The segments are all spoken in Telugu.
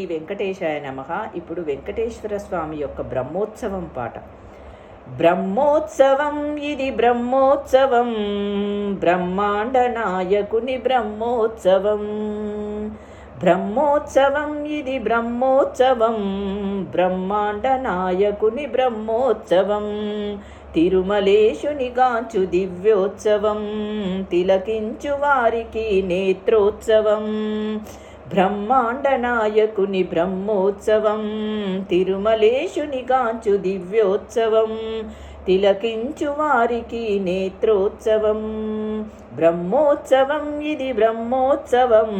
శ్రీ వెంకటేశాయ నమ. ఇప్పుడు వెంకటేశ్వర స్వామి యొక్క బ్రహ్మోత్సవం పాట. బ్రహ్మోత్సవం ఇది బ్రహ్మోత్సవం. బ్రహ్మాండ నాయకుని బ్రహ్మోత్సవం. బ్రహ్మోత్సవం ఇది బ్రహ్మోత్సవం. బ్రహ్మాండ నాయకుని బ్రహ్మోత్సవం. తిరుమలేశునిగాంచు దివ్యోత్సవం. తిలకించు వారికి నేత్రోత్సవం. బ్రహ్మాండ నాయకుని బ్రహ్మోత్సవం తిరుమలేశుని గాంచు దివ్యోత్సవం తిలకించు వారికి నేత్రోత్సవం. బ్రహ్మోత్సవం ఇది బ్రహ్మోత్సవం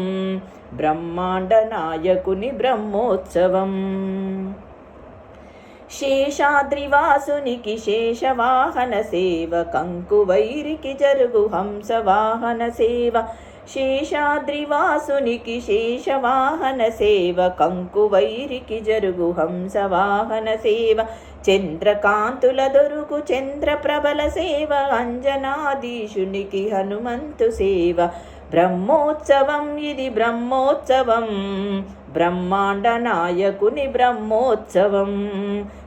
బ్రహ్మాండ నాయకుని బ్రహ్మోత్సవం. శేషాద్రివాసునికి శేషవాహన సేవ కంకువైరికి జరుగు హంసవాహన సేవ శేషాద్రివాసునికి శేషవాహన సేవ కంకువైరికి జరుగు హంసవాహన సేవ చంద్రకాంతుల దొరుకు చంద్ర ప్రబల సేవ అంజనాదీశునికి హనుమంతు సేవ బ్రహ్మోత్సవం ఇది బ్రహ్మోత్సవం. బ్రహ్మాండ నాయకుని బ్రహ్మోత్సవం.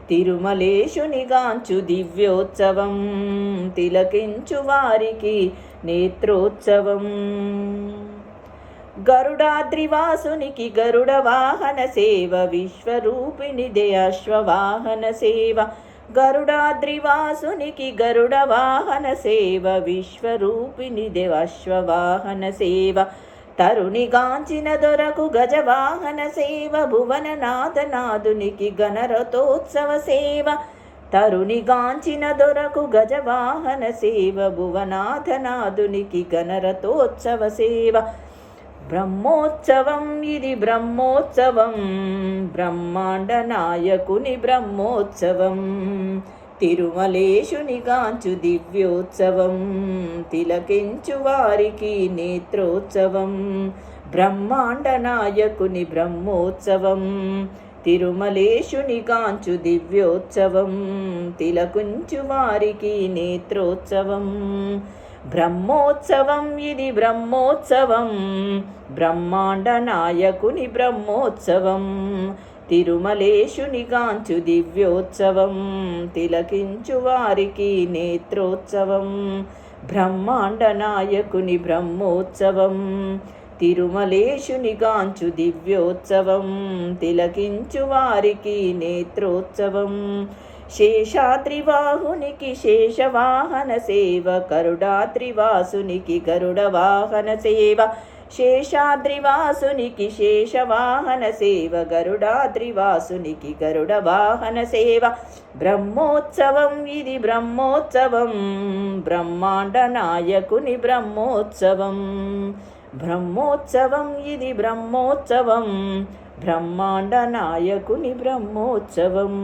తిరుమలేశునిగాంచు దివ్యోత్సవం. తిలకించు వారికి నేత్రోత్సవం. గరుడాద్రివాసునికి గరుడ వాహన సేవ. విశ్వరూపిణి అశ్వవాహన సేవ. గరుడాద్రివాసునికి గరుడ వాహన సేవ విశ్వరూపిణి అశ్వవాహన సేవ తరుణి గాంచిన దొరకు గజవాహన సేవ భువననాథనాథునికి గణరథోత్సవ సేవ తరుణి గాంచిన దొరకు గజవాహన సేవ భువనాథనాథునికి గణరథోత్సవ సేవ బ్రహ్మోత్సవం ఇది బ్రహ్మోత్సవం. బ్రహ్మాండ నాయకుని బ్రహ్మోత్సవం. తిరుమలేశుని కాంచు దివ్యోత్సవం. తిలకించు వారికి నేత్రోత్సవం. బ్రహ్మాండ నాయకుని బ్రహ్మోత్సవం. తిరుమలేశుని కాంచు దివ్యోత్సవం. తిలకుంచు వారికి నేత్రోత్సవం. బ్రహ్మోత్సవం ఇది బ్రహ్మోత్సవం. బ్రహ్మాండ నాయకుని బ్రహ్మోత్సవం. తిరుమలేశుని కాంచు దివ్యోత్సవం. తిలకించు వారికి నేత్రోత్సవం. బ్రహ్మాండ నాయకుని బ్రహ్మోత్సవం. తిరుమలేశుని గాంచు దివ్యోత్సవం. తిలకించు వారికి నేత్రోత్సవం. శేషాద్రివాహునికి శేషవాహన సేవ కరుడాద్రివాసునికి గరుడ వాహన సేవ శేషాద్రివాసునికి శేషవాహన సేవ గరుడాద్రివాసునికి గరుడ వాహన సేవ. బ్రహ్మోత్సవం ఇది బ్రహ్మోత్సవం బ్రహ్మాండ నాయకుని బ్రహ్మోత్సవం. బ్రహ్మోత్సవం ఇది బ్రహ్మోత్సవం బ్రహ్మాండ నాయకుని బ్రహ్మోత్సవం.